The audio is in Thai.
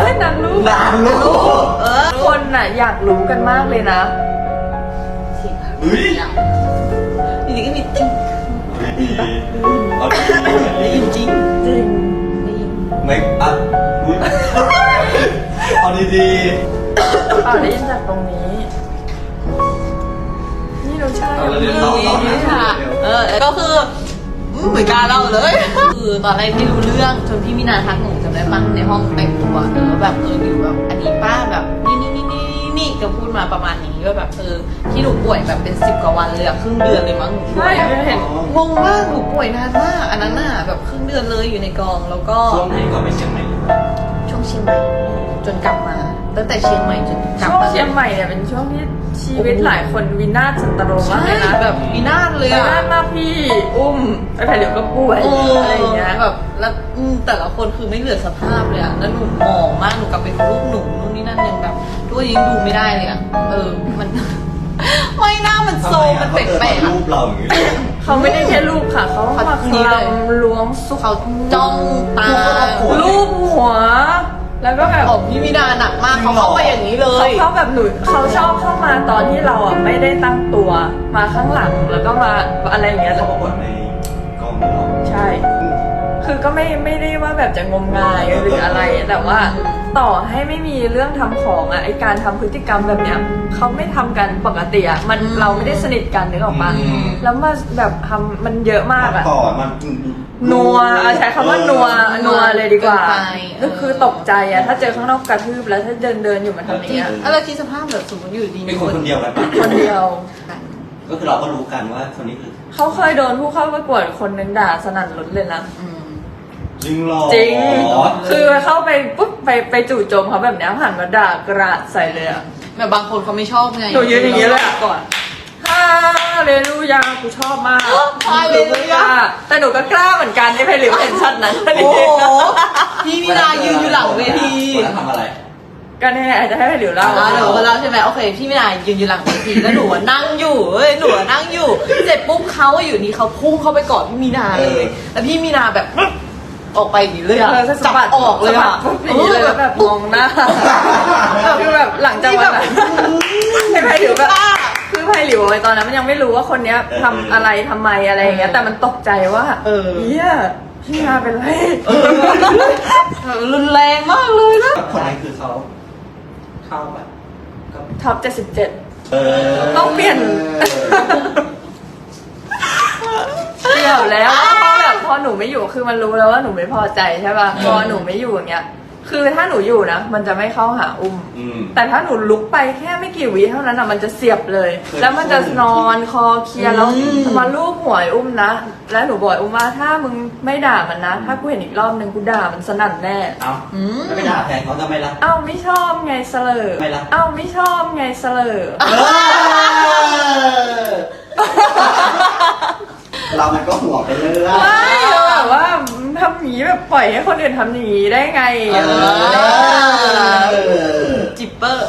เอ้ยนางลูกนางลูกเออคนน่ะอยากรู้กันมากเลยนะเฮ้ยจริงๆก็มีติ๊งดีเอาดีได้ยินจริงจริงได้ยินไม่อะอุ๊ยเอาดีเปล่าได้ยินจากตรงนี้ นี่เราใช่ๆเอาเดี๋ยวต่อต่อนะค่ะเดี๋ยวเออก็คือ อืมเหมือนการเล่าเลย คือตอนแรกไม่รู้เรื่องจนพี่มินาทักหนูจำได้ปั้งในห้องแต่งตัวเออแบบเอออยู่แบบอันนี้ป้าแบบนี่นี่นี่นี่นี่ก็พูดมาประมาณนี้ว่าแบบเออที่หนูป่วยแบบเป็นสิบกว่าวันเลยอะครึ่งเดือนเลยมั้งหนูป่ใช่วยอะเห็นงงมากหนูป่วยนานมากอันนั้นน่ะแบบครึ่งเดือนเลยอยู่ในกองแล้วก็ช่วงไหนก็ไปเชียงใหม่ช่วงเชียงใหม่จนกลับมา ตั้งแต่เชียงใหม่จนกลับช่วงมา เชียงใหม่เนี่ยเป็นช่วงที่ ชีวิตหลายคนวินาศสันตโรมากใช่เลยนะแบบวินาศเลยวิอะนาศมากพี่อุ้มไอ้แผ่นเหลียวก็ป่วยเอออะไรอย่างเงี้ยแบบแล้วอืมแต่ละคนคือไม่เหลือสภาพเลยอะแล้วหนูมองมากหนูกลับไปดูรูปหนูนู่นนี่นั่นยังแบบทุกวันนี้ยังดูไม่ได้เลยอะเออมัน ไม่น่ามันโซมมันแปลกๆรูอะปเราอย่างนี้เลยเขาไม่ได้แค่ลูกค่ะ เขามาเขาคนี่เลยลำล้วงซุกเขาจ้องตาลูบหัว แล้วก็แบบผมพี่มิดาหนักมากเขาเข้าไปอย่างนี้เลเขาย เข้าแบบหนูเขาชอบเข้ามาตอนที่เราอะไม่ได้ตั้งตัวมาข้างหลังแล้วก็มาอะไรอย่างเงี้ยเขาบอกว่าในกล้องเรา ใช่ คือก็ไม่ไม่ได้ว่าแบบจะงมงายหรืออะไร แต่ว่าต่อให้ไม่มีเรื่องทำของอะไอการทำพฤติกรรมแบบเนี้ยเขาไม่ทำกันปกติอะมันอืมเราไม่ได้สนิทกันนึกออกปะอืมแล้วมาแบบทำมันเยอะมากอะต่อมันนัวเอาใช้คำว่านัวนัวเลยดีกว่าเกินไปเออก็คือตกใจอะถ้าเจอข้างนอกกระทืบแล้วถ้าเดินเดินอยู่มันทำอย่างเงี้ยแล้วเราคิดสภาพแบบสมมติอยู่ดีเป็นคนคนเดียวกันปะคนเดียวก็คือเราก็รู้กันว่าคนนี้คือเขาเคยโดนผู้เข้าประกวดคนหนึงด่าสนั่นรถเลยนะอืม จริงหรอจริง คือเข้าไปปุ๊บไปไปจู่โจมเขาแบบเนี้ยหันมาด่ากราดใส่เลยอะแบบบางคนเขาไม่ชอบไงหนูยืนอย่างนี้เลยอะก่อนฮาเลลูยากูชอบมากฮาเลลูยาแต่หนูก็กล้าเหมือนกันที่ไปหลิวเห็นชัดนั้นโอ้โหพี่มินายืนอยู่หลังเวทีวันนั้นทำอะไรก็แน่อาจจะให้ไปหลิวเล่าอ่าหนูก็เล่าใช่ไหมโอเคพี่มินายืนอยู่หลังเวทีแล้วหนูอะนั่งอยู่เอ้ยหนูอะนั่งอยู่เสร็จปุ๊บเขาอะอยู่นี่เขาพุ่งเข้าไปกอดพี่มีนาเลย แล้วพี่มีนาแบบ ออกไปอย่างนี้เลยอะเออสะจับบัดออกเลยอะสะบัดปุ๊บอย่างนี้เลยแล้วแบบมองหน้าคือแบบหลังจากวันนั้นให้ไพหลิวแบบคือไพหลิวไอ้ตอนนั้นมันยังไม่รู้ว่าคนเนี้ยทำอะไรทำไมอะไรอย่างเงี้ยแต่มันตกใจว่าเออเฮียพี่มาเป็นไรแบบรุนแรงมากเลยนะคนนั้นคือเขาเข้าแบบก็ท็อป 77 เออต้องเปลี่ยนเดี่ยวแล้ว หนูไม่อยู่คือมันรู้แล้วว่าหนูไม่พอใจใช่ป่ะพอหนูไม่อยู่อย่างเงี้ย คือถ้าหนูอยู่นะมันจะไม่เข้าหาอุ้ม อืม แต่ถ้าหนูลุกไปแค่ไม่กี่วิเท่านั้นอะมันจะเสียบเลย เคยแล้วมันจะนอนคอเคลียร์แล้วอืม มาลูบหัวไอ้อุ้มนะ แล้วหนูบอกไอ้อุ้มว่าถ้ามึงไม่ด่ามันนะ ถ้ากูเห็นอีกรอบนึงกูด่ามันสนั่นแน่ เอ้าอืมแล้วไปด่าแทนเขาทำไมล่ะ เอ้าไม่ชอบไงเสลอไม่ละเอ้าไม่ชอบไงเสลอเรามันก็หัวไปเรื่อยไม่แบบว่า ทำอย่างนี้แบบปล่อยให้คนอื่นทำอย่างนี้ได้ไง เออ จิปเปอร์